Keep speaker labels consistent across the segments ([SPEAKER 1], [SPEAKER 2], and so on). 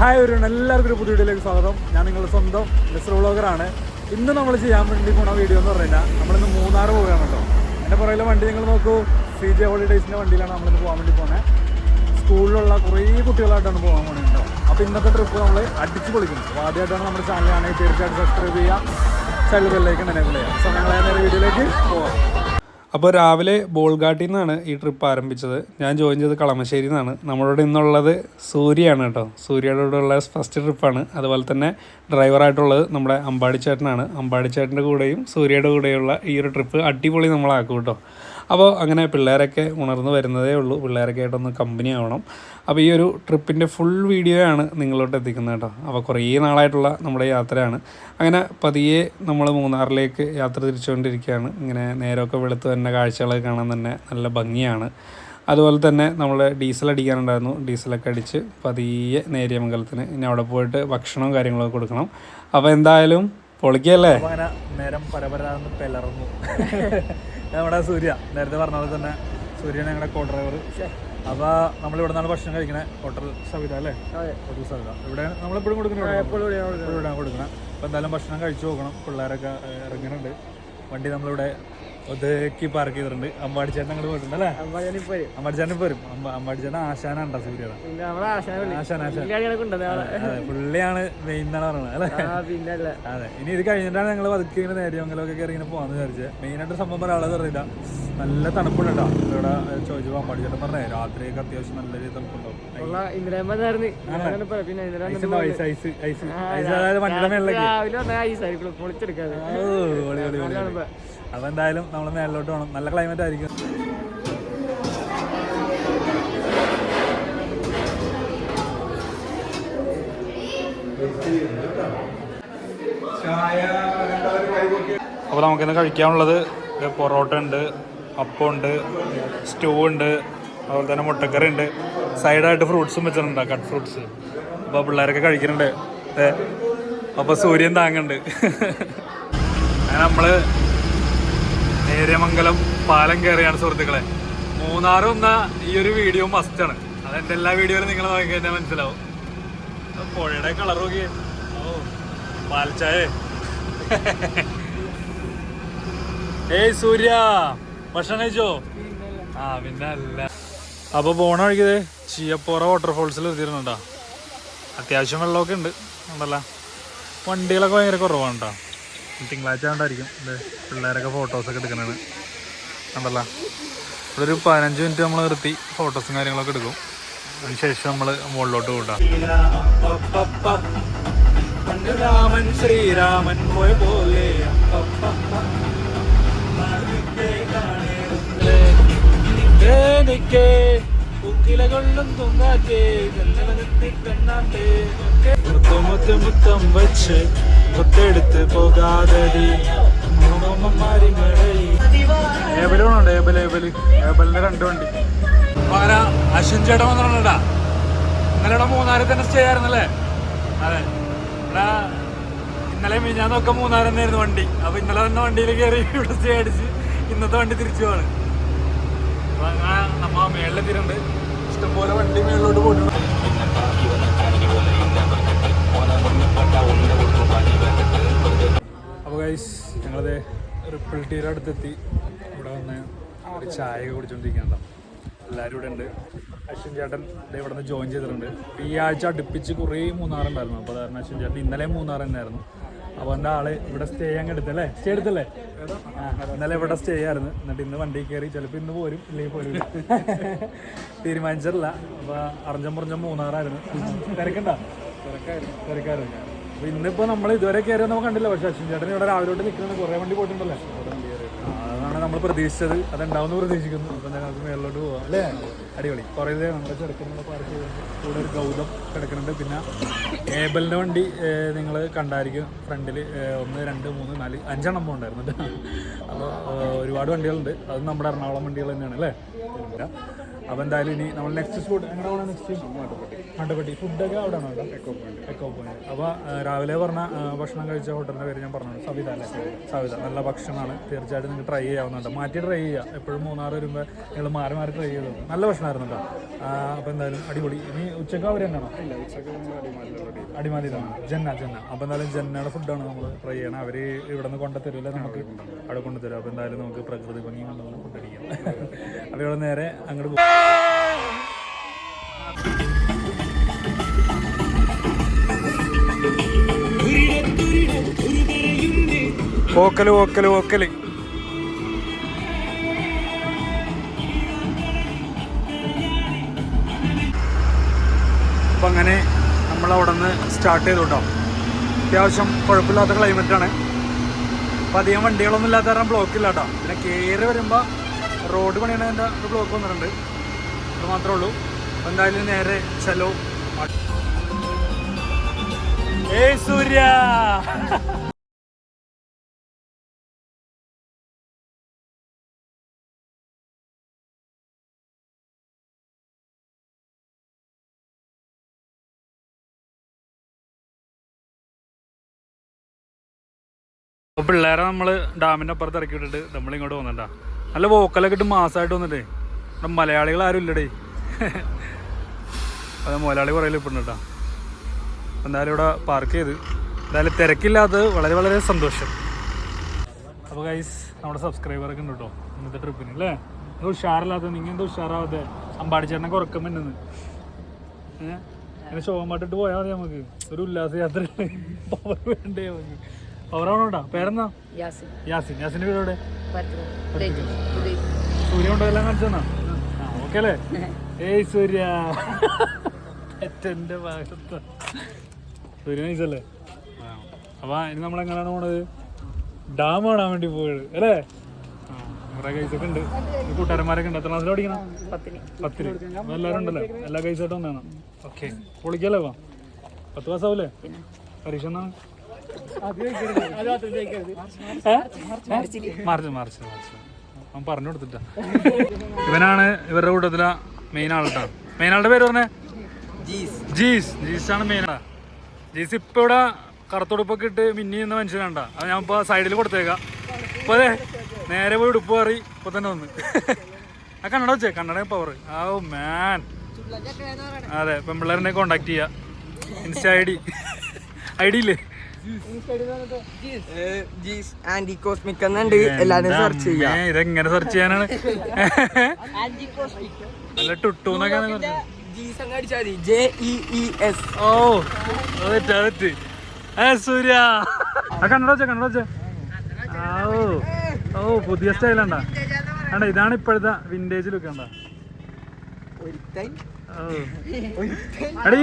[SPEAKER 1] Hi ഒരു എല്ലാവർക്കും ഒരു പുതിയ വീഡിയോയിലേക്ക് സ്വാഗതം. ഞാൻ നിങ്ങളുടെ സ്വന്തം മിസ്റ്റർ വ്ളോഗറാണ്. ഇന്ന് നമ്മൾ ചെയ്യാൻ വേണ്ടി പോണ വീഡിയോ എന്ന് പറഞ്ഞാൽ നമ്മളിന്ന് മൂന്നാർ പോവുകയാണ് കേട്ടോ എന്റെ പുറകിലെ വണ്ടി നിങ്ങൾ നോക്കൂ. സി ജെ ഹോളിഡേയ്സിന്റെ വണ്ടിയിലാണ് നമ്മളിന്ന് പോകാൻ വേണ്ടി പോകുന്നത് സ്കൂളിലുള്ള കുറേ കുട്ടികളായിട്ടാണ് പോകാൻ പോകുന്നത് കേട്ടോ അപ്പോൾ ഇന്നത്തെ ട്രിപ്പ് നമ്മൾ അടിച്ച് പൊളിക്കുന്നു. അപ്പോൾ ആദ്യമായിട്ടാണ് നമ്മുടെ ചാനലാണെങ്കിൽ തീർച്ചയായിട്ടും സബ്സ്ക്രൈബ് ചെയ്യുക. ചാനലുകളിലേക്ക് ബെല്ലേക്ക് എനേബിൾ സോ ഞങ്ങൾ നേരെ വീഡിയോയിലേക്ക് പോകാം
[SPEAKER 2] അപ്പോൾ രാവിലെ ബോൾഗാട്ടിൽ നിന്നാണ് ഈ ട്രിപ്പ് ആരംഭിച്ചത്. ഞാൻ ജോയിൻ ചെയ്തത് കളമശ്ശേരി നിന്നാണ് നമ്മളോട് ഇന്നുള്ളത് സൂര്യയാണ് കേട്ടോ. സൂര്യയുടെ കൂടെയുള്ള ഫസ്റ്റ് ട്രിപ്പാണ് അതുപോലെ തന്നെ ഡ്രൈവറായിട്ടുള്ളത് നമ്മുടെ അമ്പാടിച്ചേട്ടനാണ്. അമ്പാടിച്ചേട്ടന്റെ അമ്പാടി ചേട്ടന്റെ കൂടെയും സൂര്യയുടെ കൂടെയുള്ള ഈ ഒരു ട്രിപ്പ് അടിപൊളി നമ്മളാക്കും കേട്ടോ. അപ്പോൾ അങ്ങനെ പിള്ളേരൊക്കെ ഉണർന്നു വരുന്നതേ ഉള്ളൂ. പിള്ളേരൊക്കെ ആയിട്ടൊന്ന് കമ്പനി ആവണം. അപ്പോൾ ഈ ഒരു ട്രിപ്പിന്റെ ഫുൾ വീഡിയോ ആണ് നിങ്ങളോട്ട് എത്തിക്കുന്നത് കേട്ടോ. അപ്പോൾ കുറേ നാളായിട്ടുള്ള നമ്മുടെ യാത്രയാണ്. അങ്ങനെ പതിയെ നമ്മൾ മൂന്നാറിലേക്ക് യാത്ര തിരിച്ചുകൊണ്ടിരിക്കുകയാണ്. ഇങ്ങനെ നേരമൊക്കെ വെളുത്ത് തന്നെ കാഴ്ചകളൊക്കെ കാണാൻ തന്നെ നല്ല ഭംഗിയാണ്. അതുപോലെ തന്നെ നമ്മൾ ഡീസൽ അടിക്കാനുണ്ടായിരുന്നു. ഡീസലൊക്കെ അടിച്ച് പതിയെ നേരിയമംഗലത്തിന് ഇനി അവിടെ പോയിട്ട് ഭക്ഷണവും കാര്യങ്ങളൊക്കെ കൊടുക്കണം. അപ്പോൾ എന്തായാലും പൊളിക്കല്ലേ?
[SPEAKER 1] നേരം പരപരാന്ന് പിളർന്നു നമ്മുടെ സൂര്യ. നേരത്തെ പറഞ്ഞ പോലെ തന്നെ സൂര്യയാണ് ഞങ്ങളുടെ കോ ഡ്രൈവർ അപ്പൊ നമ്മൾ ഇവിടെ നിന്നാണ് ഭക്ഷണം കഴിക്കണേ. ഹോട്ടൽ സവിത അല്ലേ? ഹോട്ടൽ സവിത. ഇവിടെ. നമ്മളെപ്പോഴും കൊടുക്കുന്നത്. ഇവിടെ കൊടുക്കണം അപ്പോൾ എന്തായാലും ഭക്ഷണം കഴിച്ചു നോക്കണം. പിള്ളേരൊക്കെ ഇറങ്ങുന്നുണ്ട്. വണ്ടി നമ്മളിവിടെ ഒതുക്കി പാർക്ക് ചെയ്തിട്ടുണ്ട്. അമ്പാടി ചേട്ടൻ അങ്ങോട്ട് പോയിട്ടുണ്ട് അല്ലേ? അമ്പാടി ചേട്ടൻ പോരും അമ്പ- അമ്പാടി ചേട്ടൻ ആശാനുണ്ടോ സൂര്യയുടെ ആശാൻ ആശാൻ. അതെ പുള്ളിയാണ് മെയിൻ എന്നാണ് പറയുന്നത് അല്ലേ? അതെ ഇനി ഇത് കഴിഞ്ഞിട്ടാണ് ഞങ്ങൾ പതുക്കെ ഇങ്ങനെ നേരിയമംഗലമൊക്കെ കയറി ഇങ്ങനെ പോകാന്ന് വിചാരിച്ചത് മെയിനായിട്ട് സംഭവം പറയാനുള്ളത് അറിയില്ല നല്ല തണുപ്പുണ്ടോ ഇവിടെ ചോദിച്ചു അമ്പാടി ചേട്ടൻ പറഞ്ഞേ രാത്രിയൊക്കെ അത്യാവശ്യം നല്ല രീതിയിൽ തണുപ്പുണ്ടാവും? Ice ice ice ice. അതായത് വണ്ടിയുടെ മേളിലേക്ക്.
[SPEAKER 3] പൊളിച്ചെടുക്കാതെ.
[SPEAKER 1] ഓ, പൊളി, പൊളി, പൊളി, പൊളി. അപ്പൊ എന്തായാലും നമ്മൾ മേളിലോട്ട് പോകണം നല്ല ക്ലൈമറ്റ് ആയിരിക്കും
[SPEAKER 2] അപ്പോൾ നമുക്കിന്ന് കഴിക്കാനുള്ളത് പൊറോട്ട ഉണ്ട് അപ്പം ഉണ്ട് സ്റ്റൂ ഉണ്ട് അതുപോലെ തന്നെ മുട്ടക്കറി ഉണ്ട്. സൈഡായിട്ട് ഫ്രൂട്ട്സും വെച്ചിട്ടുണ്ട് കട്ട് ഫ്രൂട്ട്സ് അപ്പോൾ പിള്ളേരൊക്കെ കഴിക്കുന്നുണ്ട്. അപ്പോൾ സൂര്യൻ താങ്ങുണ്ട് അങ്ങനെ നമ്മൾ നേര്യമംഗലം പാലം കയറിയാണ് സുഹൃത്തുക്കളെ. മൂന്നാർ വന്ന ഈ ഒരു വീഡിയോ മസ്റ്റ് മസ്റ്റാണ് അതെന്റെ എല്ലാ വീഡിയോയിലും നിങ്ങൾ നോക്കി കഴിഞ്ഞാൽ മനസ്സിലാവും. പുഴയുടെ കളർ നോക്കിയേ. ഓ പാൽച്ചായേ. ഏയ് സൂര്യ ഭക്ഷണം കഴിച്ചോ? ആ പിന്നെ അല്ല. അപ്പൊ പോണ വഴിക്കത് ചീയപ്പോറ വാട്ടർഫോൾസിൽ എത്തിയിരുന്നുണ്ടോ അത്യാവശ്യം വെള്ളമൊക്കെ ഉണ്ട് ഉണ്ടല്ല. വണ്ടികളൊക്കെ ഭയങ്കര കുറവാണ് കേട്ടോ തിങ്കളാഴ്ച കണ്ടായിരിക്കും പിള്ളേരൊക്കെ ഫോട്ടോസൊക്കെ എടുക്കണതാണ് കണ്ടല്ല? ഇവിടെ ഒരു പതിനഞ്ച് മിനിറ്റ് നമ്മൾ നിർത്തി ഫോട്ടോസും കാര്യങ്ങളൊക്കെ എടുക്കും. അതിനുശേഷം നമ്മൾ മുകളിലോട്ട് കൂട്ടാം രാമൻ ശ്രീരാമൻ പോയ പോലെ മുത്തെടുത്ത് പോകാതെ ഏബലുണ്ട് ഏബൽ ഏബലിന്റെ രണ്ട് വണ്ടി. അശ്വിൻ ചേട്ടൻ വന്നിട്ടുണ്ടാ ഇന്നലെ മൂന്നാറിൽ തന്നെ സ്റ്റേ ആയിരുന്നല്ലേ? അതെ. ഇവിടെ ഇന്നലെ മിഞ്ഞാന്നൊക്കെ മൂന്നാർ തന്നെയായിരുന്നു വണ്ടി. അപ്പൊ ഇന്നലെ തന്നെ വണ്ടിയിൽ കയറി ഇവിടെ സ്റ്റേ അടിച്ച് ഇന്നത്തെ വണ്ടി തിരിച്ചു പോവാണ്. അപ്പൊ അങ്ങനെ നമ്മ മേളിലെത്തിയിട്ടുണ്ട്. ഇഷ്ടംപോലെ വണ്ടി മേളിലോട്ട് പോയിട്ടുണ്ട്. ഗൈസ് ഞങ്ങളത് റിപ്പിൾ ടീയുടെ അടുത്തെത്തി. ഇവിടെ വന്ന് ഒരു ചായ കുടിച്ചോണ്ടിരിക്കണ്ടോ എല്ലാവരും ഇവിടെ ഉണ്ട്. അശ്വിൻ ചേട്ടൻ ഇവിടെ നിന്ന് ജോയിൻ ചെയ്തിട്ടുണ്ട്. ഈ ആഴ്ച അടുപ്പിച്ച് കുറേ മൂന്നാറുണ്ടായിരുന്നു. അപ്പോൾ കാരണം അശ്വിൻ ചേട്ടൻ ഇന്നലെ മൂന്നാർ തന്നെയായിരുന്നു. അപ്പോൾ എന്റെ ആൾ ഇവിടെ സ്റ്റേ അങ്ങ് എടുത്തല്ലേ? സ്റ്റേ എടുത്തല്ലേ ഇന്നലെ ഇവിടെ സ്റ്റേ ആയിരുന്നു എന്നിട്ട് ഇന്ന് വണ്ടി കയറി ചിലപ്പോൾ ഇന്ന് പോരും ഇല്ലെങ്കിൽ പോരും തീരുമാനിച്ചിട്ടില്ല. അപ്പോൾ അറിഞ്ഞം പുറഞ്ഞം മൂന്നാറായിരുന്നു. തിരക്കണ്ട? തിരക്കായിരുന്നു. അപ്പൊ ഇന്നിപ്പോ നമ്മൾ ഇതുവരെ കയറി നമ്മൾ കണ്ടില്ല പക്ഷെ അശ്വിൻ ചേട്ടൻ ഇവിടെ രാവിലെ തൊട്ട് നിൽക്കുന്നത് കുറെ വണ്ടി പോയിട്ടുണ്ടല്ലേ? അതാണ് നമ്മൾ പ്രതീക്ഷിച്ചത്. അതുണ്ടാവുമെന്ന് പ്രതീക്ഷിക്കുന്നു. അപ്പൊ ഞങ്ങൾക്ക് മേളിലോട്ട് പോവാം. അല്ലേ? അടിപൊളി. കുറേ നമ്മുടെ ചെറുക്കനുള്ള പാർക്ക് കൂടെ ഒരു ഗൗതം കിടക്കുന്നുണ്ട്. പിന്നെ ഏബലിന്റെ വണ്ടി നിങ്ങൾ കണ്ടായിരിക്കും ഫ്രണ്ടിൽ. ഒന്ന് രണ്ട് മൂന്ന് നാല് അഞ്ചെണ്ണം ഉണ്ടായിരുന്നു കേട്ടോ. അപ്പോൾ ഒരുപാട് വണ്ടികളുണ്ട്. അത് നമ്മുടെ എറണാകുളം വണ്ടികൾ തന്നെയാണ് അല്ലേ? അപ്പോൾ എന്തായാലും ഇനി നമ്മൾ നെക്സ്റ്റ് സ്പോട്ട് എങ്ങനെ പോകണം നെക്സ്റ്റ് മണ്ടപ്പെട്ടി ഫുഡൊക്കെ അവിടെ? ആണോ എക്കോ പോയിന്റ് എക്കോ പോയിന്റ് അപ്പോൾ രാവിലെ പറഞ്ഞ ഭക്ഷണം കഴിച്ച ഹോട്ടലിന്റെ പേര് ഞാൻ പറഞ്ഞു സവിത അല്ലേ? സവിത. നല്ല ഭക്ഷണമാണ്. തീർച്ചയായിട്ടും നിങ്ങൾക്ക് ട്രൈ ചെയ്യാവുന്നുണ്ട് മാറ്റി ട്രൈ ചെയ്യുക എപ്പോഴും മൂന്നാർ വരുമ്പോൾ നിങ്ങൾ മാറി മാറി ട്രൈ ചെയ്തു നല്ല ഭക്ഷണമായിരുന്നു കേട്ടോ. അപ്പോൾ എന്തായാലും അടിപൊളി. ഇനി ഉച്ചയ്ക്ക് അവർ തന്നെയാണോ? അടിമാലിയിലാണ് ജന്ന ജന്ന. അപ്പോൾ എന്തായാലും ജന്നയുടെ ഫുഡാണ് നമ്മൾ ട്രൈ ചെയ്യണം. അവർ ഇവിടെ നിന്ന് കൊണ്ടുതരില്ല നമുക്ക്? അവിടെ കൊണ്ടുതരും. അപ്പോൾ എന്തായാലും നമുക്ക് പ്രകൃതി ഭംഗി കൊണ്ടുവന്ന് ഫുഡ് അടിക്കാം. അപ്പോൾ ഇവിടെ നേരെ അങ്ങോട്ട് ഓക്കൽ ഓക്കൽ ഓക്കൽ അപ്പം അങ്ങനെ നമ്മൾ അവിടെ നിന്ന് സ്റ്റാർട്ട് ചെയ്തു കേട്ടോ അത്യാവശ്യം കുഴപ്പമില്ലാത്ത ക്ലൈമറ്റാണ് അപ്പം അധികം വണ്ടികളൊന്നും ഇല്ലാത്ത കാരണം ബ്ലോക്ക് ഇല്ല കേട്ടോ പിന്നെ കയറി വരുമ്പോൾ റോഡ് പണിയണതിന്റെ ഒരു ബ്ലോക്ക് വന്നിട്ടുണ്ട്. അത് മാത്രമേ ഉള്ളൂ എന്തായാലും നേരെ ചെലോ. ഏ സൂര്യ! പിള്ളേരെ നമ്മൾ ഡാമിന്റെ അപ്പുറത്ത് ഇറക്കി വിട്ടിട്ട് നമ്മളിങ്ങോട്ട് വന്നിട്ടാ നല്ല വോക്കലൊക്കെ ഇട്ട് മാസമായിട്ട് വന്നിട്ടേ. ഇവിടെ മലയാളികൾ ആരും ഇല്ലടേ. അത് മലയാളി കുറേ ഇപ്പം കേട്ടോ. എന്തായാലും ഇവിടെ പാർക്ക് ചെയ്ത്. എന്തായാലും തിരക്കില്ലാത്തത് വളരെ വളരെ സന്തോഷം. അപ്പോൾ ഗൈസ് നമ്മുടെ സബ്സ്ക്രൈബറൊക്കെ ഉണ്ട് കേട്ടോ. ഇന്നത്തെ ട്രിപ്പിന് അല്ലേ ഇത് ഉഷാറില്ലാത്ത നിങ്ങൾ എന്താ ഉഷാറാവാതെ അമ്പാടിച്ചേട്ടനൊക്കെ ഉറക്കം വരുന്നത് ഏഹ് ഇങ്ങനെ ശോകം പോയാൽ മതി നമുക്ക്. ഒരു ഉല്ലാസ യാത്ര പവർ വേണ്ടേ നമുക്ക്. പവറാണോ
[SPEAKER 4] യാസിൻ.
[SPEAKER 2] യാസിൻ. യാസിന്റെ പേരോടെ എവിടെ
[SPEAKER 4] ഉണ്ടോ എല്ലാം
[SPEAKER 2] സൂര്യ കാണിച്ചെന്നാ അല്ലേ ഏയ് സൂര്യ. എന്റെ ഭാഗത്ത്. സൂര്യ നൈസല്ലേ അപ്പൊ ഇനി നമ്മൾ എങ്ങനെയാണ് പോണത്? ഡാം കാണാൻ വേണ്ടി പോയത് അല്ലേ? കുറെ കൈസൊക്കെ ഉണ്ട്. കൂട്ടുകാരന്മാരൊക്കെ ഉണ്ട്. എത്ര ക്ലാസ്സിൽ പഠിക്കണം?
[SPEAKER 4] പത്തിന്
[SPEAKER 2] എല്ലാവരും ഉണ്ടല്ലോ? എല്ലാ കൈസായിട്ടും ഒന്നാണ് ഓക്കെ. പൊളിക്കല്ലേ വാ പത്ത് മാസാവൂലേ പരീക്ഷ എന്നാണ്? March March March. അവൻ പറഞ്ഞു കൊടുത്തിട്ട. ഇവനാണ് ഇവരുടെ കൂട്ടത്തിലെ മെയിൻ ആൾട്ടാ മെയിൻ ആളുടെ പേര് പറഞ്ഞേ? ജീസ്. ജീസ്. ആണ് മെയിൻ ആളാ. ജീസ് ഇപ്പൊ ഇവിടെ കറുത്തുടുപ്പൊക്കെ ഇട്ട് മിന്നി എന്ന മനുഷ്യനാണ്ട അത് ഞാൻ ഇപ്പൊ സൈഡിൽ കൊടുത്തേക്കാം. ഇപ്പൊ അതെ നേരെ പോയി ഉടുപ്പ് മാറി ഇപ്പൊ തന്നെ വന്ന്. ആ കണ്ണട വെച്ചേ കണ്ണട പവർ ആ മാൻ അതെ പെൺപിള്ളേരെ കോണ്ടാക്ട് ചെയ്യാ. Insta I D. I D ഇല്ലേ?
[SPEAKER 1] ജീസ് ആന്റി കോസ്മിക് എന്നുണ്ട്. എല്ലാരും സെർച്ച് ചെയ്യാം.
[SPEAKER 2] ഇതെങ്ങനെ സെർച്ച് ചെയ്യാനാണ്? നല്ല ടുട്ടു എന്നൊക്കെ
[SPEAKER 1] ജീസ് അങ്ങ് അടിച്ചാൽ മതി. ജെ ഇ ഇ എസ്
[SPEAKER 2] ഓ ഏ സൂര്യ. ഓ ഓ പുതിയ സ്റ്റൈലാണ്ട ആണ്ടാ. ഇതാണ് ഇപ്പോഴത്തെ വിന്റേജ് ലുക്ക്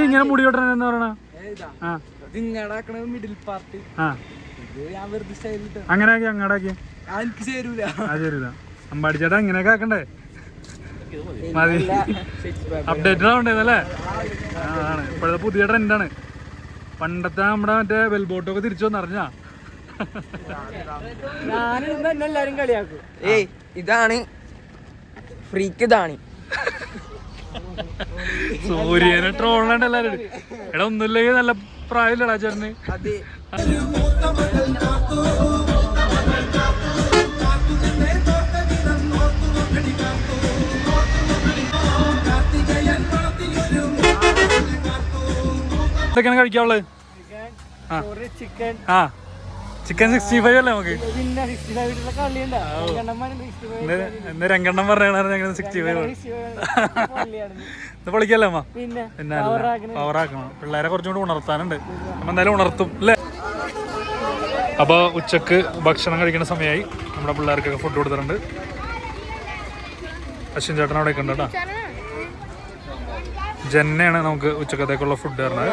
[SPEAKER 2] ഇങ്ങനെ മുടി കൊട്ടണെന്ന് പറയണ? ആ.
[SPEAKER 1] നിങ്ങടാക്കണ മിഡിൽ പാർട്ട്
[SPEAKER 2] ആ.
[SPEAKER 1] ഇത് ഞാൻ വെറുതെ
[SPEAKER 2] അങ്ങനെ ആക്കി അങ്ങോട്ട് ആക്കി
[SPEAKER 1] എനിക്ക് ചേരൂല.
[SPEAKER 2] ആ അമ്പാടി ചേട്ടാ ഇങ്ങനെയൊക്കെ ആക്കണ്ടേ? മതി. അപ്ഡേറ്റഡ് ആവണ്ടേന്നല്ലേ ആണ്. ഇപ്പോഴത്തെ പുതിയ ട്രെൻഡാണ് പണ്ടത്തെ നമ്മുടെ മറ്റേ ബെൽബോട്ടൊക്കെ തിരിച്ചു വന്ന് അറിഞ്ഞാ
[SPEAKER 1] ഞാനിടുമ്പോ എന്നെ എല്ലാരും കളിയാക്കും. ഏയ് ഇതാണ്. ഫ്രീക്ക് ഇതാണ്.
[SPEAKER 2] സൂര്യനെ ട്രോളുണ്ട് എല്ലാരും എടാ ഒന്നുമില്ലെങ്കിൽ നല്ല പ്രായമില്ലടാ ചേട്ടന്. എന്തൊക്കെയാണ് കഴിക്കാവുള്ളത് ആ.
[SPEAKER 1] ചിക്കൻ
[SPEAKER 2] ആ. ചിക്കൻ സിക്സ്റ്റി ഫൈവ് അല്ലേ നമുക്ക്? ഇന്ന് രണ്ടെണ്ണം പറയണ സിക്സ്റ്റി ഫൈവ് പൊളിക്കല്ലേ അമ്മ?
[SPEAKER 1] പിന്നെ
[SPEAKER 2] പവറാക്കണം പിള്ളേരെ കുറച്ചും കൂടി ഉണർത്താനുണ്ട്. നമ്മ എന്തായാലും ഉണർത്തും അല്ലേ? അപ്പോൾ ഉച്ചയ്ക്ക് ഭക്ഷണം കഴിക്കുന്ന സമയമായി നമ്മുടെ പിള്ളേർക്കൊക്കെ ഫുഡ് കൊടുത്തിട്ടുണ്ട്. അശ്വിൻ ചേട്ടൻ അവിടെ ഉണ്ട് കേട്ടോ. ജന്നയാണ് നമുക്ക് ഉച്ചക്കത്തേക്കുള്ള ഫുഡ് തരുന്നത്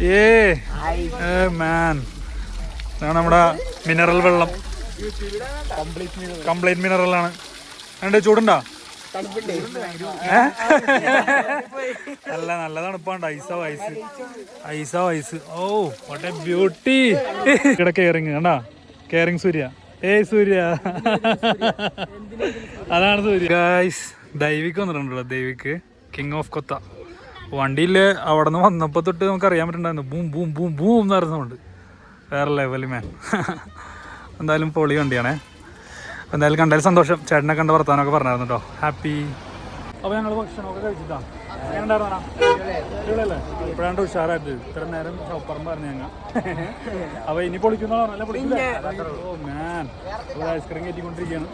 [SPEAKER 2] ഏ മാൻ ഇതാണ് നമ്മുടെ മിനറൽ വെള്ളം. കംപ്ലീറ്റ് മിനറൽ ആണ്. രണ്ട് ചൂടുണ്ടോ? നല്ല നല്ല തണുപ്പാണ്ട് ഐസ വൈസ് ഐസ വൈസ് ഓ വാട്ട് എ ബ്യൂട്ടി ഇവിടെ കെയറിങ് കണ്ടാ? കെയറിങ് സൂര്യ. ഏയ് സൂര്യ. അതാണ് സൂര്യ. ഗായ്സ് ദൈവിക്ക് വന്നിട്ടുണ്ടല്ലോ ദൈവിക്ക്. കിങ് ഓഫ് കൊത്ത വണ്ടിയിൽ അവിടെ നിന്ന് വന്നപ്പോൾ തൊട്ട് നമുക്ക് അറിയാൻ പറ്റുന്നുണ്ടായിരുന്നു. ബൂം ബൂം ബൂം ബൂം എന്ന് പറയുന്ന സൗണ്ട് വേറെ ലെവൽ മാൻ എന്തായാലും പൊളി വണ്ടിയാണേ. എന്തായാലും കണ്ടാലും സന്തോഷം. ചേട്ടനെ കണ്ട വർത്താനൊക്കെ പറഞ്ഞായിരുന്നു കേട്ടോ ഹാപ്പി അപ്പോൾ ഞങ്ങൾ ഭക്ഷണമൊക്കെ കഴിച്ചിട്ടാണ് ഇപ്പോഴാണ്ട് ഉഷാറായിട്ട് ഇത്ര നേരം ഷോപ്പറും പറഞ്ഞു ഞങ്ങൾ അപ്പോൾ ഇനി പൊളിക്കുന്നോ പറഞ്ഞാൽ പൊളിക്കില്ല? ഓ മാൻ ഒരു ഐസ്ക്രീം കയറ്റിക്കൊണ്ടിരിക്കുകയാണ്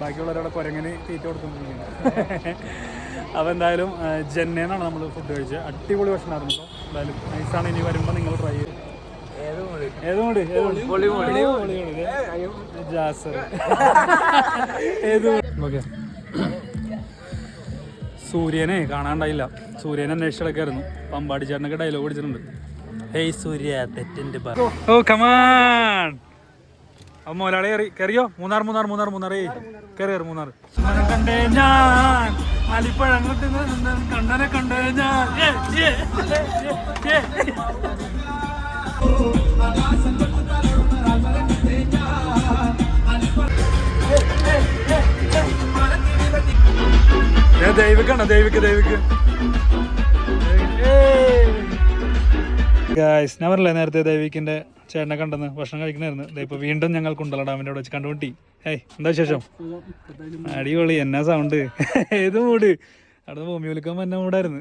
[SPEAKER 2] ബാക്കിയുള്ളവരവിടെ കുരങ്ങനെ തീറ്റ കൊടുത്തുകൊണ്ടിരിക്കുകയാണ് അപ്പോൾ എന്തായാലും ജെന്നേന്നാണ് നമ്മൾ ഫുഡ് കഴിച്ചത്. അടിപൊളി ഭക്ഷണമായിരുന്നു കേട്ടോ എന്തായാലും നൈസാണ് ഇനി വരുമ്പോൾ നിങ്ങൾ ട്രൈ ചെയ്യും. ജാസർ. ഓക്കെ. സൂര്യനെ കാണാണ്ടായില്ല. സൂര്യനെ അന്വേഷിച്ചടക്കായിരുന്നു. പമ്പാടി ചേട്ടനൊക്കെ ഡയലോഗ് അടിച്ചിട്ടുണ്ട് ഹേയ് സൂര്യ തെറ്റിന്റെ ഓ കമാൺ അപ്പൊ മോലാളി കയറി കയറിയോ? മൂന്നാർ മൂന്നാർ മൂന്നാർ മൂന്നാർ. കയറി കയറി മൂന്നാർ. കണ്ടേ ഞാൻ അലിപ്പഴങ്ങൾ തിന്ന് കണ്ടനെ കണ്ടു കഴിഞ്ഞാൽ ഏ, ഏ, ഏ, ഏ. ഏ, ദൈവിക്കാണോ ദൈവിക്ക് ദൈവിക്ക്. ഗായ്സ് ഞാൻ പറഞ്ഞില്ലേ നേരത്തെ ദൈവിക്കിന്റെ ചേട്ടനെ കണ്ടെന്ന് ഭക്ഷണം കഴിക്കണായിരുന്നു. ദേ ഇപ്പൊ വീണ്ടും ഞങ്ങൾ കുണ്ടല ഡാമിന്റെ അവിടെ വെച്ച് കണ്ടുമുട്ടി. ഏയ് എന്താ വിശേഷം? അടിപൊളി എന്നാ സൗണ്ട് ഏത് മൂട് അവിടെ ഭൂമി വിളിക്കാൻ എന്നെ മൂടായിരുന്നു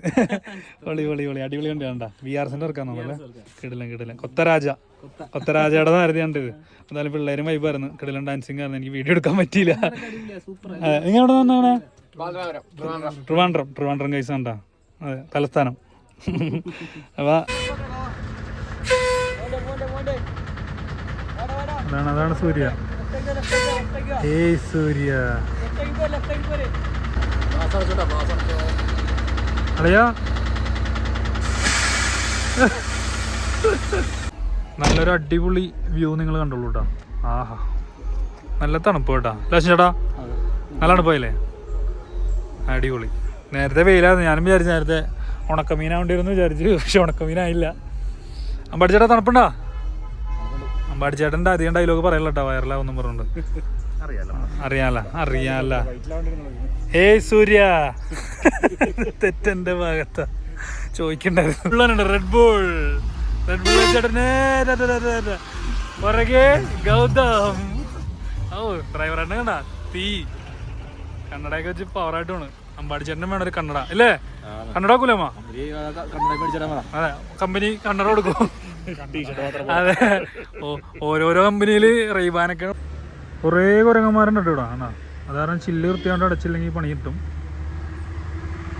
[SPEAKER 2] പൊളി പൊളി പൊളി. അടിപൊളി കണ്ടു കണ്ട. വി ആർ സെന്റർ ഇറക്കാൻ നമ്മളെ കിടിലം കിടിലം. കൊത്തരാജ. കൊത്തരാജയുടെ നാരതി കണ്ടത് എന്തായാലും പിള്ളേരും വൈബായിരുന്നു കിടിലം ഡാൻസിങ് ആയിരുന്നു. എനിക്ക് വീഡിയോ എടുക്കാൻ പറ്റിയില്ല. നിങ്ങൾ എവിടെ വന്നാണ്? ട്രിവാൻഡ്രം. ട്രിവാൻഡ്രം. കൈസ് കണ്ട. അതെ തലസ്ഥാനം. അപ്പൊ അതാണ് അതാണ് സൂര്യ. ഏയ് സൂര്യ. അളിയാ. നല്ലൊരു അടിപൊളി വ്യൂ നിങ്ങൾ കണ്ടോളൂ കേട്ടോ ആഹാ. നല്ല തണുപ്പ് കേട്ടാ. ലക്ഷം ചേട്ടാ നല്ല തണുപ്പായില്ലേ അടിപൊളി. നേരത്തെ വെയിലായിരുന്നു. ഞാനും വിചാരിച്ചു നേരത്തെ ഉണക്കമീനാവേണ്ടിയിരുന്നു വിചാരിച്ചു പക്ഷെ ഉണക്കമീനായില്ല. അമ്പടിച്ചേട്ടാ തണുപ്പുണ്ടാ? അമ്പാടിച്ചേട്ടന്റെ അധികം ഡയലോഗ് പറയല്ലോ കേട്ടോ വയറിലാവെന്നും പറഞ്ഞുകൊണ്ട്. അറിയാല. അറിയാല ഏയ് സൂര്യ. തെറ്റെന്റെ ഭാഗത്ത. ചോദിക്കണ്ടായിരുന്നു. റെഡ് ബോൾ റെഡ് ബോൾ ചേട്ടനെ പുറകെ ഗൗതം. ഓ ഡ്രൈവർ എണ്ണ കണ്ട? തീ. കണ്ണടയൊക്കെ വെച്ച് പവറായിട്ട് പോണ്. അമ്പാടി ചേട്ടനും വേണം ഒരു കണ്ണട. അല്ലേ കണ്ണട കൂലമ്മ അതെ കമ്പനി കണ്ണട കൊടുക്കും. അതെ. ഓ ഓരോരോ കമ്പനിയിൽ റെയ്ബാനൊക്കെ. കുറേ കുരങ്ങന്മാരുണ്ട് ഇവിടെ ആണോ അതാരം ചില്ല് വൃത്തിയാണ്ട് അടച്ചില്ലെങ്കിൽ പണി കിട്ടും.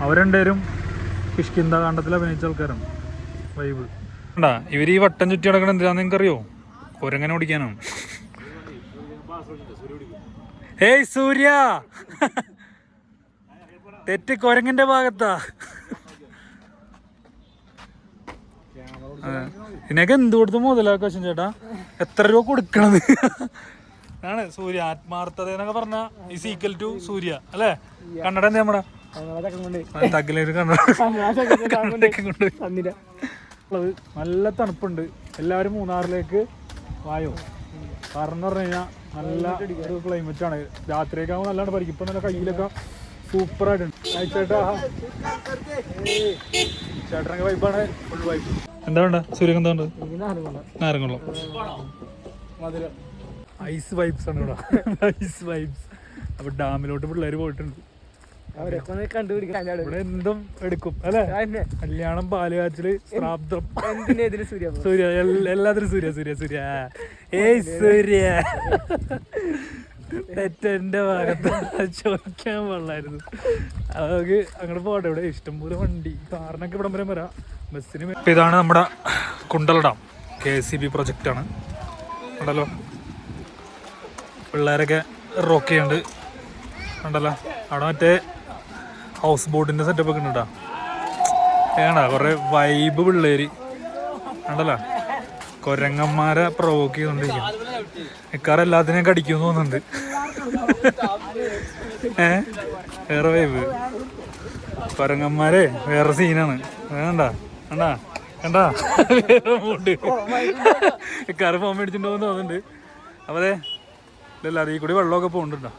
[SPEAKER 2] അവരെന്തേരും കിഷ്കിന്ത കാണ്ടത്തിൽ അഭിനയിച്ച ആൾക്കാരാണ്. വൈബ് ഉണ്ടാ ഇവർ ഈ വട്ടം ചുറ്റി നടക്കണ എന്തിനാന്ന് നിങ്ങൾക്കറിയോ? കുരങ്ങനെ ഓടിക്കാനോ ഏയ് സൂര്യ! തെറ്റ് കുരങ്ങന്റെ ഭാഗത്താ അതെ. ഇതിനൊക്കെ എന്ത് കൊടുത്ത് മുതലാക്കാം ചേട്ടാ? എത്ര രൂപ കൊടുക്കണത്? ആണ് സൂര്യ. ആത്മാർത്ഥത എന്നൊക്കെ പറഞ്ഞ ഈസ് ഈക്വൽ ടു സൂര്യ. അല്ലേ? കണ്ണട എന്താ നമ്മടെ കൊണ്ട്. ഉള്ളത് നല്ല തണുപ്പുണ്ട്. എല്ലാവരും മൂന്നാറിലേക്ക് വായോ. കാരണം എന്ന് പറഞ്ഞു കഴിഞ്ഞാൽ നല്ല ക്ലൈമറ്റ് ആണ്. രാത്രിയൊക്കെ ആകുമ്പോൾ നല്ലതാണ് പരിക്കും. ഇപ്പം നല്ല കയ്യിലൊക്കെ സൂപ്പർ ആയിട്ടുണ്ട്. ചേട്ടാ. ചേട്ടനൊക്കെ വൈബാണ് ഫുൾ വൈബ് എന്താ വേണ്ട? സൂര്യക്ക് എന്താ ഉണ്ട് നാരങ്ങുള്ളം ഐസ് വൈബ്സ് ആണ് ഇവിടെ. Ice vibes. അപ്പൊ ഡാമിലോട്ട് പിള്ളേര് പോയിട്ടുണ്ട്. ഇവിടെ എന്തും എടുക്കും അല്ലെ? കല്യാണം പാലുകാച്ചിൽ
[SPEAKER 1] ശ്രാബ്ദം സൂര്യ
[SPEAKER 2] എല്ലാത്തിനും സൂര്യ സൂര്യ സൂര്യ. ഏയ് സൂര്യ. തെറ്റെന്റെ ഭാഗത്ത് ചോദിക്കാൻ പാടില്ലായിരുന്നു. അതൊക്കെ അങ്ങോട്ട് പോട്ടെ ഇവിടെ. ഇഷ്ടംപോലെ വണ്ടി. കാറിനൊക്കെ ഇവിടം വരെ വരാം. ബസ്സിന് ഇതാണ് നമ്മുടെ Kundala dam K C B പ്രൊജക്റ്റാണ് ഉണ്ടല്ലോ പിള്ളേരൊക്കെ റോക്ക് ഉണ്ടല്ലോ അവിടെ മറ്റേ ഹൗസ് ബോട്ടിന്റെ സെറ്റപ്പ് ഒക്കെ ഉണ്ട്? കേട്ടോ കുറേ വൈബ് പിള്ളേര്. ഉണ്ടല്ലോ കൊരങ്ങന്മാരെ പ്രൊവോക്ക് ചെയ്തോണ്ടിരിക്കും ഇക്കാർ എല്ലാത്തിനെയും കടിക്കും തോന്നുന്നുണ്ട്. ഏ? വേറെ വൈബ് കൊരങ്ങന്മാരെ വേറെ സീനാണ് വേണ്ട കണ്ടാ? കണ്ടാ? വേറെ കറി ഫോം മേടിച്ചിട്ടുണ്ടോന്ന് തോന്നുന്നുണ്ട്. അപ്പൊ അതെ ഇല്ല അതീ കൂടി വെള്ളമൊക്കെ പോകുന്നുണ്ടോ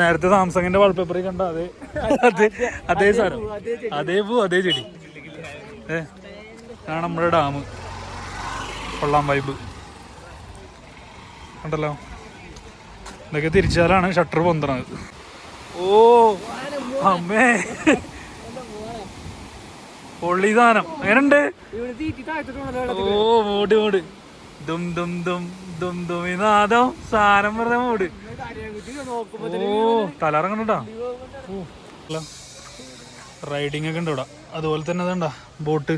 [SPEAKER 2] നേരത്തെ സാംസങ്ങിന്റെ വാൾപേപ്പറിൽ കണ്ട അതേ അതേ അതേ സാധനം. അതേ പൂ അതേ ചെടി. ഏ ഇതാണ് നമ്മുടെ ഡാം. കൊള്ളാം വൈബ് കണ്ടല്ലോ? ഇതൊക്കെ തിരിച്ചാലാണ് ഷട്ടർ പൊന്തണത്. ഓ. അമ്മേ. പൊള്ളി സാധനം
[SPEAKER 1] താഴ്ത്തിട്ടുണ്ടല്ലോ
[SPEAKER 2] ഓ മൂട് മൂട്. ദും ദും ദും ദും ദും. നാദം സാധനം വെറുതെ മൂട്. ഓ തലറങ്ങണ്ടാ റൈഡിങ് ഒക്കെ ഉണ്ട് ഇവിടെ. അതുപോലെ തന്നെ അതണ്ട ബോട്ട്.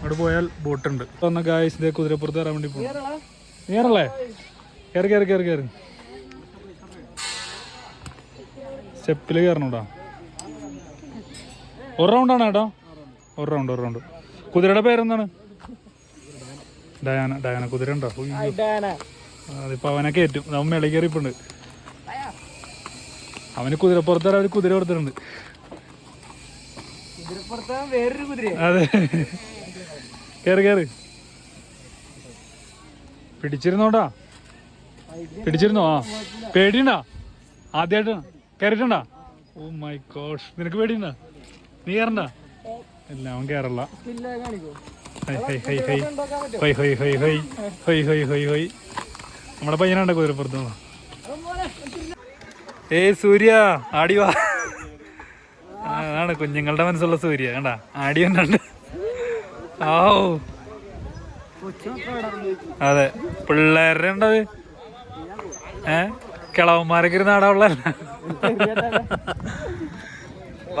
[SPEAKER 2] അവിടെ പോയാൽ ബോട്ട് ഉണ്ട് വന്ന ഗായ്സ് ഇതേ കുതിരപ്പുറത്ത് കയറാൻ വേണ്ടി പോകും കയറല്ലേ കയറി കയറി കയറി കയറി സ്റ്റെപ്പിൽ കയറണോടാ ഒരു റൗണ്ടാണ് കേട്ടോ? ഒരു റൗണ്ട് ഒരു റൗണ്ട് കുതിരയുടെ പേരെന്താണ്? Diana Diana. കുതിര ഉണ്ടോ. അതിപ്പോ അവനെ കയറ്റും. അവൻ മേളി കയറിപ്പുണ്ട് അവന് കുതിരപ്പുറത്ത് അവർ കുതിര കൊടുത്തിട്ടുണ്ട്. അതെ. കേറി കേറി. പിടിച്ചിരുന്നോണ്ടാ? പിടിച്ചിരുന്നോ? ആ. പേടിയുണ്ടാ? ആദ്യമായിട്ട് കയറിയിട്ടുണ്ടാ ഓ മൈ ഗോഷ്. നിനക്ക് പേടിയുണ്ടാ? നീ കയറണ്ട ഇല്ല അവൻ കേറല്ല. നമ്മുടെ പയ്യനുണ്ട് കുതിരപ്പുറത്ത് ഏ സൂര്യ ആടിവാ അതാണ് കുഞ്ഞുങ്ങളുടെ മനസ്സുള്ള സൂര്യ കണ്ട? ആടിയുണ്ട് ഓ അതെ പിള്ളേരുടെ ഉണ്ടത്. ഏ കിളവന്മാരൊക്കെ ഇരുന്ന്
[SPEAKER 1] ആടാവുള്ളല്ല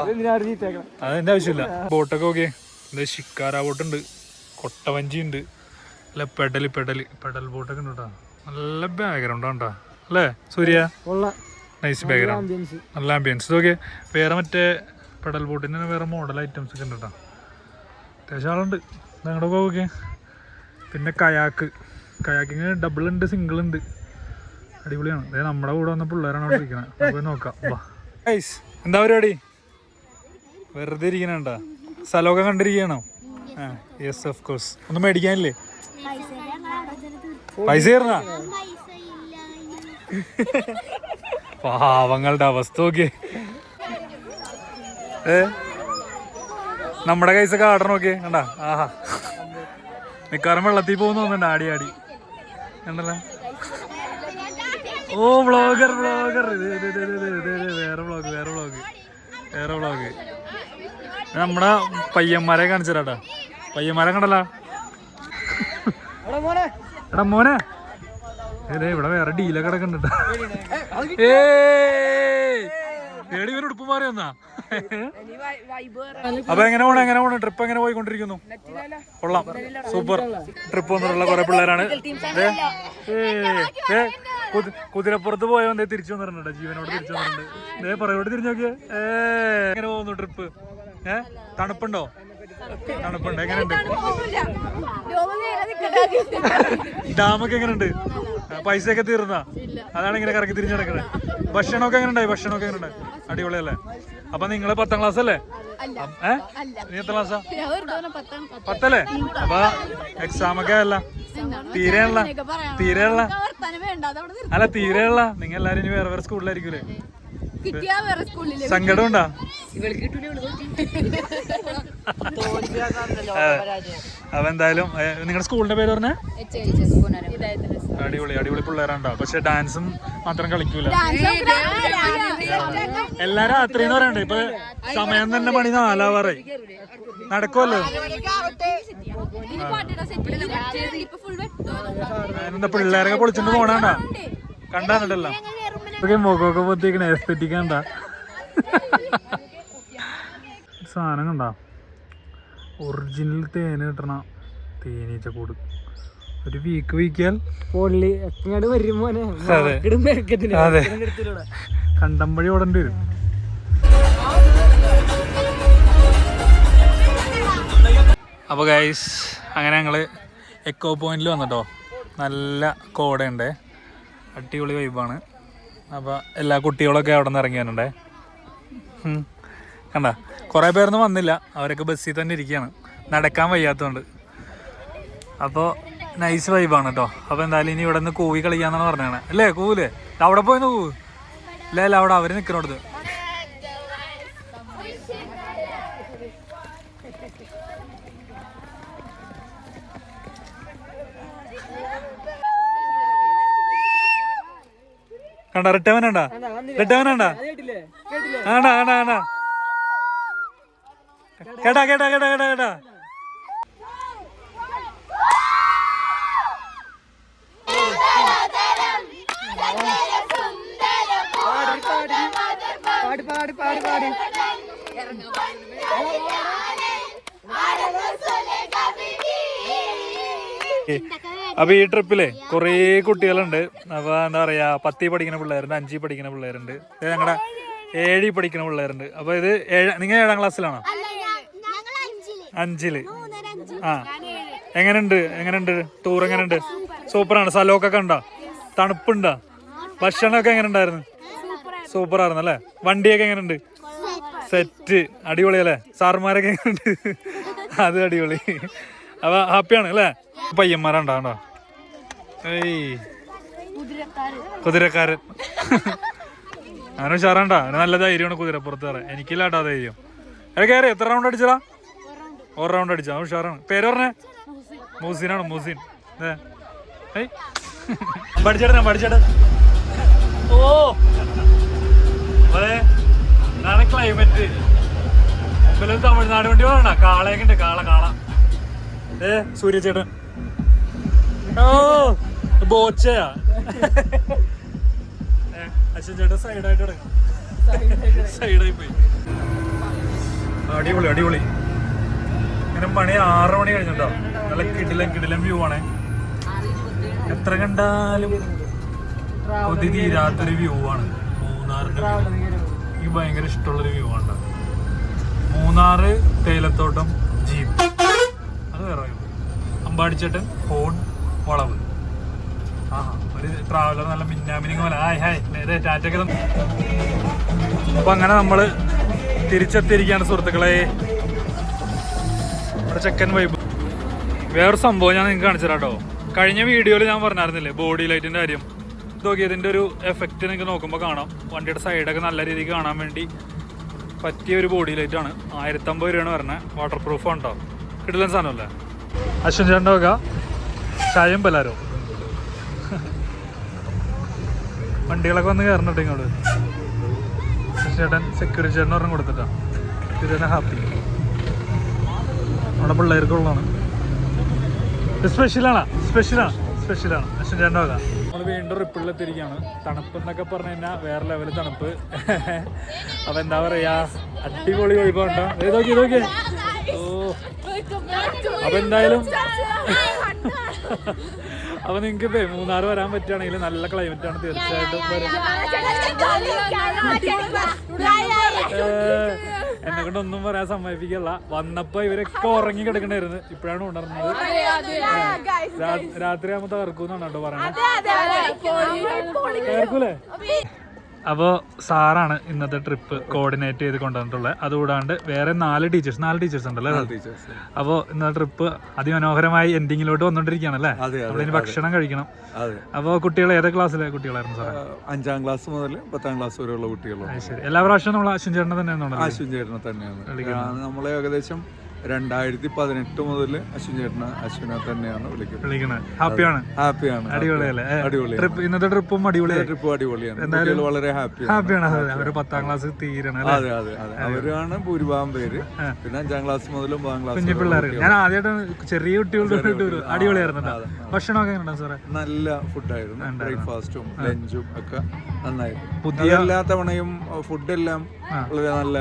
[SPEAKER 2] അതിന്റെ ആവശ്യമില്ല. ബോട്ടൊക്കെ ഓക്കെ എന്താ ഷിക്കാര ബോട്ടുണ്ട്. കൊട്ടവഞ്ചി ഉണ്ട്. അല്ല പെഡൽ പെഡൽ പെഡൽ ബോട്ടൊക്കെ ഉണ്ട് കേട്ടോ. നല്ല ബാക്ക്ഗ്രൗണ്ട് ആണ്ടാ അല്ലേ സൂര്യ? നൈസ് ബാക്ക്ഗ്രൗണ്ട് നല്ല ആംബിയൻസ് ഇതൊക്കെ വേറെ മറ്റേ പെഡൽ ബോട്ടിന് വേറെ മോഡൽ ഐറ്റംസ് ഒക്കെ ഉണ്ട് കേട്ടോ. അത്യാവശ്യം ആളുണ്ട്. ഞങ്ങളുടെ ഓക്കെ പിന്നെ കയാക്ക്. കയാക്കിങ് ഡബിൾ ഉണ്ട് സിംഗിൾ ഉണ്ട്. അടിപൊളിയാണ്. അതായത് നമ്മുടെ കൂടെ വന്ന പിള്ളേരാണ് അവിടെ ഇരിക്കുന്നത് നമുക്ക് നോക്കാം. എന്താ പരിപാടി? വെറുതെ ഇരിക്കണണ്ട? സ്ഥലമൊക്കെ കണ്ടിരിക്കണോ? യെസ് ഓഫ് കോഴ്സ് ഒന്നും മേടിക്കാനില്ലേ? പൈസ കയറുന്ന പാവങ്ങളുടെ അവസ്ഥ നോക്കിയേ. ഏ? നമ്മുടെ കൈസൊക്കെ ആടണം നോക്കിയേ കണ്ടാ? ആഹാ. മിക്കാറും വെള്ളത്തിൽ പോകുന്ന തോന്നുന്നുണ്ട് ആടി ആടി. കണ്ടല്ലോ? ഓ വ്ളോഗർ വ്ളോഗർ വേറെ വ്ളോഗ് വേറെ വ്ളോഗ് വേറെ വ്ളോഗ് നമ്മുടെ പയ്യന്മാരെ കാണിച്ചാട്ടാ പയ്യന്മാരെ കണ്ടല്ലോ. എടാ മോനെ. ഏതേ ഇവിടെ വേറെ ഡീലൊക്കെ കിടക്കുന്നുണ്ട് ഏയ്. ഏടി ഇവർ ഉടുപ്പ് മാറി വന്നാ. അപ്പൊ എങ്ങനെ പോണ എങ്ങനെ പോണ? ട്രിപ്പ് എങ്ങനെ പോയിക്കൊണ്ടിരിക്കുന്നു? കൊള്ളാം. സൂപ്പർ ട്രിപ്പ് വന്നിട്ടുള്ള കുറെ പിള്ളേരാണ്. ഏ കുതിരപ്പുറത്ത് പോയവൻ വന്നേ തിരിച്ചു വന്നിട്ടുണ്ട്. ജീവനോട് തിരിച്ചു വന്നിട്ടുണ്ട്. ദേ പറയോട് തിരിഞ്ഞു നോക്കിയേ ഏ എങ്ങനെ പോകുന്നു ട്രിപ്പ് ഏ? തണുപ്പുണ്ടോ? തണുപ്പുണ്ട്. എങ്ങനെയുണ്ട്? ഡാമൊക്കെ എങ്ങനെയുണ്ട്? പൈസ ഒക്കെ തീർന്നാ അതാണ് ഇങ്ങനെ കറക്കി തിരിഞ്ഞു നടക്കുന്നത് ഭക്ഷണമൊക്കെ എങ്ങനെ ഉണ്ടായി ഭക്ഷണമൊക്കെ എങ്ങനെ ഉണ്ടായി അടിപൊളിയല്ലേ? അപ്പൊ നിങ്ങൾ പത്താം ക്ലാസ് അല്ലേ ഏ? നീ എത്ര ക്ലാസ്സാ? പത്തല്ലേ? അപ്പൊ എക്സാം ഒക്കെ അല്ല തീരെയുള്ള തീരെയുള്ള അല്ല തീരെയുള്ള നിങ്ങൾ എല്ലാരും ഇനി വേറെ വേറെ സ്കൂളിലായിരിക്കൂലേ
[SPEAKER 4] കിട്ടിയാ വേറെ സ്കൂളിൽ.
[SPEAKER 2] സങ്കടം ഉണ്ടാ അപ്പൊ എന്തായാലും നിങ്ങളുടെ സ്കൂളിന്റെ പേര് പറഞ്ഞ? അടിപൊളി അടിപൊളി പിള്ളേരാണ്ടാ പക്ഷെ ഡാൻസും മാത്രം കളിക്കൂല. എല്ലാ രാത്രി എന്ന് പറയണ്ടേ. ഇപ്പൊ സമയം തന്നെ മണി നാലാവാറേ നടക്കുമല്ലോ എന്താ പിള്ളേരൊക്കെ പൊളിച്ചിട്ട് പോണാണ്ടാ? കണ്ടാന്നിട്ടല്ലോ ഇതൊക്കെ മുഖമൊക്കെ പൊത്തിക്കണ എസ്തെറ്റിക് കണ്ടാ. സാധനം കണ്ടാ ഒറിജിനൽ തേന് കിട്ടണ തേനീച്ച കൂട്. ഒരു വീക്ക് വീക്കിയാൽ അതെ. കണ്ടമ്പഴി ഓടേണ്ടി വരും. അപ്പോൾ ഗൈസ് അങ്ങനെ ഞങ്ങൾ എക്കോ പോയിന്റിൽ വന്നിട്ടോ. നല്ല കോടയുണ്ട്. അടിപൊളി വൈബാണ് അപ്പോൾ എല്ലാ കുട്ടികളൊക്കെ അവിടെ നിന്ന് ഇറങ്ങിയാനുണ്ടേ. കണ്ട? കുറേ പേരൊന്നും വന്നില്ല. അവരൊക്കെ ബസ്സിൽ തന്നെ ഇരിക്കുകയാണ് നടക്കാൻ വയ്യാത്തതുകൊണ്ട് അപ്പോൾ നൈസ് വൈബാണ് കേട്ടോ അപ്പോൾ എന്തായാലും ഇനി ഇവിടെ നിന്ന് കൂവി കളിക്കാന്നാണ് പറഞ്ഞത് അല്ലേ കൂവില്ലേ അവിടെ പോയി കൂവ്. ഇല്ല അല്ല അവിടെ അവർ നിൽക്കണോടത്ത് കണ്ട റിട്ടവൻ ആണ്ടാ റിട്ടവൻ
[SPEAKER 1] ആണ്ടാ
[SPEAKER 2] ആണ്ടാ ആണ്ടാ ആണ്ടാ കേട്ടാ കേട്ടാ കേട്ടാ കേട്ടാ കേട്ടാ
[SPEAKER 1] പാടി പാടി പാടി പാടി.
[SPEAKER 2] അപ്പൊ ഈ ട്രിപ്പിലെ കുറേ കുട്ടികളുണ്ട്. അപ്പൊ എന്താ പറയാ പത്തി പഠിക്കുന്ന പിള്ളേരുണ്ട് അഞ്ചി പഠിക്കുന്ന പിള്ളേരുണ്ട്. ഞങ്ങളുടെ ഏഴി പഠിക്കുന്ന പിള്ളേരുണ്ട്. അപ്പൊ ഇത് ഏഴ നിങ്ങൾ ഏഴാം ക്ലാസ്സിലാണോ? അഞ്ചിൽ. ആ. എങ്ങനെയുണ്ട്? എങ്ങനെയുണ്ട്? ടൂർ എങ്ങനെയുണ്ട്? സൂപ്പറാണ്. സ്ഥലമൊക്കെ കണ്ടോ? തണുപ്പുണ്ടോ? ഭക്ഷണമൊക്കെ എങ്ങനെ ഉണ്ടായിരുന്നു സൂപ്പർ ആയിരുന്നു അല്ലേ? വണ്ടിയൊക്കെ എങ്ങനെയുണ്ട്? സെറ്റ്. അടിപൊളി അടിപൊളിയല്ലേ? സാറുമാരൊക്കെ എങ്ങനെയുണ്ട്? അത് അടിപൊളി. അപ്പൊ ഹാപ്പിയാണ് അല്ലേ? പയ്യന്മാരാണ്ടോ കണ്ടോ ഏയ്. കുതിരക്കാരൻ. ഞാനും ഉഷാറാണ്ടാ. അവന് നല്ല ധൈര്യമാണ് കുതിരപ്പുറത്ത് കയറാൻ എനിക്കില്ല കേട്ടോ ധൈര്യം. അത് കയറി എത്ര റൗണ്ട് അടിച്ചടാ? ഒരു റൗണ്ട് അടിച്ചാ അവൻ ഉഷാറാണ്. പേര് പറഞ്ഞേ? മൂസിനാണ് മൂസിൻ ഏയ്. പഠിച്ചേട്ടാ പഠിച്ചേട്ടാ ഓ. അതെ. ക്ലൈമറ്റ് തമിഴ്നാട് വണ്ടി വേണ്ട കാളയൊക്കെ ഉണ്ട്. കാള കാള. ഏ സൂര്യചേട്ടൻ. ഓ ബോച്ചയാ. അച്ഛൻ ചേട്ടൻ സൈഡായിട്ട് സൈഡായി പോയി അടിപൊളി അടിപൊളി. ഇങ്ങനെ പണി ആറ് മണി കഴിഞ്ഞിട്ടോ? നല്ല കിടിലം കിടിലം വ്യൂ ആണേ. എത്ര കണ്ടാലും കൊതി തീരാത്തൊരു വ്യൂ ആണ്. മൂന്നാറിന്റെ എനിക്ക് ഭയങ്കര ഇഷ്ടമുള്ളൊരു വ്യൂ ആണ് മൂന്നാറ് തേയിലത്തോട്ടം ജീപ്പ്. അത് വേറെ അമ്പാടിച്ചേട്ടൻ ഹോൺ വളവ്. ആ ഒരു ട്രാവലർ നല്ല മിന്നാമിനിങ് പോലെ. ഹായ് ഹായ് നേരെ ടാറ്റൊക്കെ അപ്പൊ അങ്ങനെ നമ്മൾ തിരിച്ചെത്തിയിരിക്കുകയാണ് സുഹൃത്തുക്കളെ. നമ്മുടെ ചെക്കൻ വൈബ് വേറൊരു സംഭവം ഞാൻ നിങ്ങൾക്ക് കാണിച്ചു കേട്ടോ കഴിഞ്ഞ വീഡിയോയിൽ ഞാൻ പറഞ്ഞായിരുന്നില്ലേ ബോഡി ലൈറ്റിന്റെ കാര്യം? നോക്കി ഇതിന്റെ ഒരു എഫക്റ്റ് നിങ്ങൾക്ക് നോക്കുമ്പോൾ കാണാം. വണ്ടിയുടെ സൈഡൊക്കെ നല്ല രീതിക്ക് കാണാൻ വേണ്ടി പറ്റിയ ഒരു ബോഡി ലൈറ്റാണ് ആയിരത്തമ്പത് രൂപയാണ് പറഞ്ഞത് വാട്ടർ പ്രൂഫ് ഉണ്ടോ കിടിലൻ സാധനമല്ലേ? അശ്വിൻ ചേട്ടന്റെ ചായം പലാരോ വണ്ടികളൊക്കെ വന്ന് കയറണട്ടോ ഇങ്ങോട്ട്. ചേട്ടൻ സെക്യൂരിറ്റി ചേട്ടൻ ഒരെണ്ണം കൊടുത്തിട്ടാ. ഇത് ഹാപ്പി നമ്മുടെ പിള്ളേർക്കുള്ളതാണ് സ്പെഷ്യലാണ് സ്പെഷ്യലാണ് സ്പെഷ്യലാണ് അശ്വൻ ചേട്ടന്റെ വക. നമ്മൾ വീണ്ടും റിപ്പിളിലെത്തിരിക്കുകയാണ് തണുപ്പ് എന്നൊക്കെ പറഞ്ഞു കഴിഞ്ഞാൽ വേറെ ലെവൽ തണുപ്പ്. അപ്പം എന്താ പറയുക അടിപൊളി വൈബുണ്ടോ ഏതോക്കെ ഇതൊക്കെ ഓ. അപ്പൊ എന്തായാലും അപ്പൊ നിങ്ങക്ക് ഇപ്പൊ മൂന്നാർ വരാൻ പറ്റുകയാണെങ്കിൽ നല്ല ക്ലൈമറ്റ് ആണ് തീർച്ചയായിട്ടും എന്നെ കൊണ്ട് ഒന്നും പറയാൻ സമ്മതിപ്പിക്കല്ല വന്നപ്പോ ഇവരൊക്കെ ഉറങ്ങി കിടക്കണായിരുന്നു ഇപ്പോഴാണ് ഉണർന്നത് രാത്രി ആകുമ്പോ തകർക്കൂന്നാണ് കേട്ടോ പറഞ്ഞത് തകർക്കൂലേ അപ്പോൾ സാറാണ് ഇന്നത്തെ ട്രിപ്പ് കോർഡിനേറ്റ് ചെയ്ത് കൊണ്ടുവന്നിട്ടുള്ളത്. അതുകൂടാണ്ട് വേറെ നാല് ടീച്ചേഴ്സ് നാല് ടീച്ചേഴ്സ് ഉണ്ടല്ലേ അപ്പോൾ ഇന്നത്തെ ട്രിപ്പ് അതിമനോഹരമായി എൻഡിങ്ങിലോട്ട്
[SPEAKER 5] ഇനി
[SPEAKER 2] നമ്മളിനി ഭക്ഷണം കഴിക്കണം. അപ്പോൾ കുട്ടികൾ ഏത് ക്ലാസ്സിലെ കുട്ടികളായിരുന്നു സാറേ?
[SPEAKER 5] ആ, അഞ്ചാം ക്ലാസ് മുതൽ പത്താം ക്ലാസ് വരെയുള്ള
[SPEAKER 2] കുട്ടികളാണ്. ശരി. എല്ലാ പ്രാവശ്യവും നമ്മൾ അശ്വിൻ ചേട്ടനെ തന്നെയാണ്
[SPEAKER 5] അശ്വിൻ ചേട്ടനെ തന്നെയാണ്. നമ്മൾ നമ്മളെ ഏകദേശം രണ്ടായിരത്തി പതിനെട്ട് മുതൽ അശ്വിൻ ചേട്ടനെ അശ്വിനെ തന്നെയാണ് വിളിക്കുന്നത്.
[SPEAKER 2] ഹാപ്പിയാണ്
[SPEAKER 5] ഹാപ്പിയാണ്
[SPEAKER 2] അടിപൊളിയല്ലേ?
[SPEAKER 5] അടിപൊളി
[SPEAKER 2] ഇന്നത്തെ ട്രിപ്പും
[SPEAKER 5] ട്രിപ്പ് അടിപൊളിയാണ്. വളരെ ഹാപ്പിയാണ്
[SPEAKER 2] ഹാപ്പിയാണ് അവർ പത്താം ക്ലാസ് തീരണം
[SPEAKER 5] അതെ അതെ അതെ. അവരാണ് ഭൂരിഭാഗം പേര്. പിന്നെ അഞ്ചാം ക്ലാസ് മുതലും ഒമ്പതാം ക്ലാസ്
[SPEAKER 2] കുഞ്ഞു പിള്ളേർ ഞാൻ ചെറിയ കുട്ടികളുടെ അടിപൊളിയായിരുന്നു. ഭക്ഷണമൊക്കെ സാറേ?
[SPEAKER 5] നല്ല ഫുഡായിരുന്നു. ബ്രേക്ക്ഫാസ്റ്റും ലഞ്ചും ഒക്കെ നന്നായിരുന്നു. പുതിയ എല്ലാ തവണയും ഫുഡെല്ലാം വളരെ നല്ല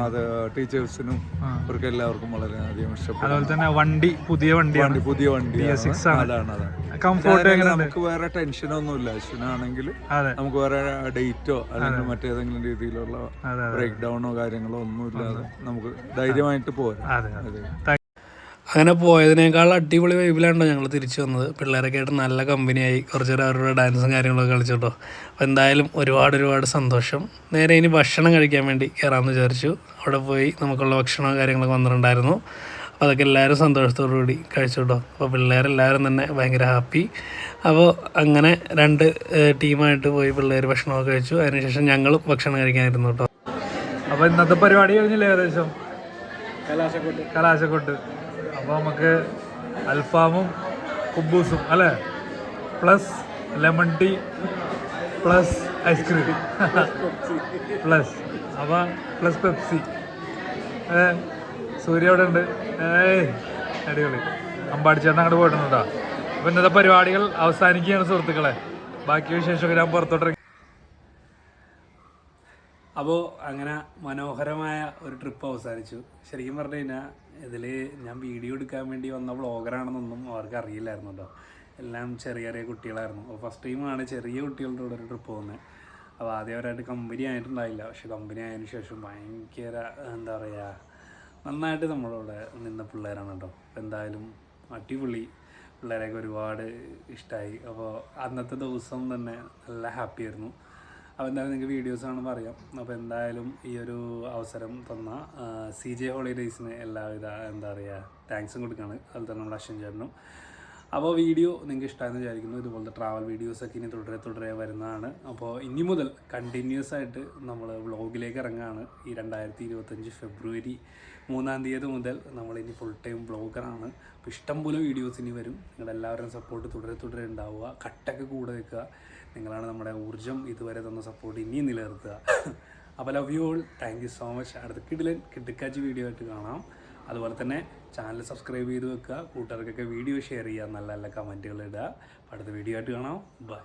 [SPEAKER 5] അത് ടീച്ചേഴ്സിനും അവർക്ക് എല്ലാവർക്കും വളരെയധികം ഇഷ്ടപ്പെട്ടു
[SPEAKER 2] അതുപോലെ തന്നെ വണ്ടി പുതിയ
[SPEAKER 5] വണ്ടി പുതിയ വണ്ടി
[SPEAKER 2] BS6 ആണ്.
[SPEAKER 5] അതാണ് അതാണ്.
[SPEAKER 2] കംഫോർട്ട്
[SPEAKER 5] നമുക്ക് വേറെ ടെൻഷനൊന്നുമില്ല അശ്വിനാണെങ്കിൽ നമുക്ക് വേറെ ഡേറ്റോ അല്ലെങ്കിൽ മറ്റേതെങ്കിലും രീതിയിലുള്ള ബ്രേക്ക് ഡൗണോ കാര്യങ്ങളോ ഒന്നുമില്ലാതെ നമുക്ക് ധൈര്യമായിട്ട് പോരാ
[SPEAKER 2] അതെ അതെ
[SPEAKER 5] അതെ.
[SPEAKER 2] താങ്ക്-
[SPEAKER 6] അങ്ങനെ പോയതിനേക്കാൾ അടിപൊളി വൈബിലാണോ ഞങ്ങൾ തിരിച്ചു വന്നത്. പിള്ളേരൊക്കെ ആയിട്ട് നല്ല കമ്പനിയായി. കുറച്ച് നേരം അവരുടെ ഡാൻസും കാര്യങ്ങളൊക്കെ കളിച്ചോട്ടോ. അപ്പോൾ എന്തായാലും ഒരുപാട് ഒരുപാട് സന്തോഷം. നേരെ ഇനി ഭക്ഷണം കഴിക്കാൻ വേണ്ടി കയറാമെന്ന് വിചാരിച്ചു. അവിടെ പോയി നമുക്കുള്ള ഭക്ഷണവും കാര്യങ്ങളൊക്കെ വന്നിട്ടുണ്ടായിരുന്നു. അപ്പോൾ അതൊക്കെ എല്ലാവരും സന്തോഷത്തോടു കൂടി കഴിച്ചു കേട്ടോ. അപ്പോൾ പിള്ളേരെല്ലാവരും തന്നെ ഭയങ്കര ഹാപ്പി. അപ്പോൾ അങ്ങനെ രണ്ട് ടീമായിട്ട് പോയി പിള്ളേർ ഭക്ഷണമൊക്കെ കഴിച്ചു. അതിനുശേഷം ഞങ്ങളും ഭക്ഷണം കഴിക്കാനായിരുന്നു കേട്ടോ.
[SPEAKER 2] അപ്പോൾ ഇന്നത്തെ പരിപാടി കഴിഞ്ഞില്ലേ ഏകദേശം? കലാശക്കൊട്ട്. കലാശക്കൊട്ട്. അപ്പൊ നമുക്ക് അൽഫാമും കുബൂസും അല്ലേ? Plus lemon tea plus ice cream plus അപ്പോൾ പ്ലസ് പെപ്സി ഏ സൂര്യ അവിടെ ഉണ്ട്? ഏയ് അടിപൊളി. അമ്പാടി ചേട്ടൻ അങ്ങോട്ട് പോയിട്ടുണ്ടോ? അപ്പോൾ ഇന്നത്തെ പരിപാടികൾ അവസാനിക്കുകയാണ് സുഹൃത്തുക്കളെ. ബാക്കി വിശേഷമൊക്കെ ഞാൻ പുറത്തോട്ട്
[SPEAKER 6] അപ്പോൾ അങ്ങനെ മനോഹരമായ ഒരു ട്രിപ്പ് അവസാനിച്ചു. ശരിക്കും പറഞ്ഞു കഴിഞ്ഞാൽ ഇതിൽ ഞാൻ വീഡിയോ എടുക്കാൻ വേണ്ടി വന്ന വ്ളോഗറാണെന്നൊന്നും അവർക്ക് അറിയില്ലായിരുന്നു കേട്ടോ എല്ലാം ചെറിയ ചെറിയ കുട്ടികളായിരുന്നു. അപ്പോൾ ഫസ്റ്റ് ടൈമാണ് ചെറിയ കുട്ടികളുടെ കൂടെ ഒരു ട്രിപ്പ് പോകുന്നത് അപ്പോൾ ആദ്യം അവരായിട്ട് കമ്പനി ആയിട്ടുണ്ടായില്ല. പക്ഷെ കമ്പനി ആയതിനു ശേഷം ഭയങ്കര എന്താ പറയുക നന്നായിട്ട് നമ്മളോട് നിന്ന പിള്ളേരാണ് കേട്ടോ അപ്പോൾ എന്തായാലും അടിപൊളി പിള്ളേരെയൊക്കെ ഒരുപാട് ഇഷ്ടമായി അപ്പോൾ അന്നത്തെ ദിവസം തന്നെ നല്ല ഹാപ്പി ആയിരുന്നു. അപ്പോൾ എന്തായാലും നിങ്ങൾക്ക് വീഡിയോസ് കാണുമ്പോൾ അറിയാം അപ്പോൾ എന്തായാലും ഈ ഒരു അവസരം തന്ന സി ജെ ഹോളിഡേയ്സിന് എല്ലാവിധ എന്താ പറയുക താങ്ക്സും കൊടുക്കുകയാണ് അതുപോലെ തന്നെ നമ്മുടെ അശ്വൻ ചേട്ടനും. അപ്പോൾ വീഡിയോ നിങ്ങൾക്ക് ഇഷ്ടമായെന്ന് വിചാരിക്കുന്നു. ഇതുപോലത്തെ ട്രാവൽ വീഡിയോസൊക്കെ ഇനി തുടരെ തുടരെ വരുന്നതാണ്. അപ്പോൾ ഇനി മുതൽ കണ്ടിന്യൂസ് ആയിട്ട് നമ്മൾ വ്ളോഗിലേക്ക് ഇറങ്ങുകയാണ് ഈ രണ്ടായിരത്തി ഇരുപത്തഞ്ച് ഫെബ്രുവരി മൂന്നാം തീയതി മുതൽ നമ്മൾ ഇനി ഫുൾ ടൈം വ്ളോഗറാണ് അപ്പോൾ ഇഷ്ടംപോലെ വീഡിയോസ് ഇനി വരും. നിങ്ങളുടെ സപ്പോർട്ട് തുടരെ തുടരെ ഉണ്ടാവുക. കട്ടൊക്കെ കൂടെ വെക്കുക. നിങ്ങളാണ് നമ്മുടെ ഊർജം ഇതുവരെ തന്ന സപ്പോർട്ട് ഇനിയും നിലനിർത്തുക. അപ്പോൾ love you all thank you so much അടുത്ത കിടിലൻ കിടുക്കാച്ചി വീഡിയോ ആയിട്ട് കാണാം. അതുപോലെ തന്നെ ചാനൽ സബ്സ്ക്രൈബ് ചെയ്ത് വെക്കുക. കൂട്ടുകാർക്കൊക്കെ വീഡിയോ ഷെയർ ചെയ്യുക. നല്ല നല്ല കമന്റുകൾ ഇടുക. അടുത്ത വീഡിയോ ആയിട്ട് കാണാം. ബൈ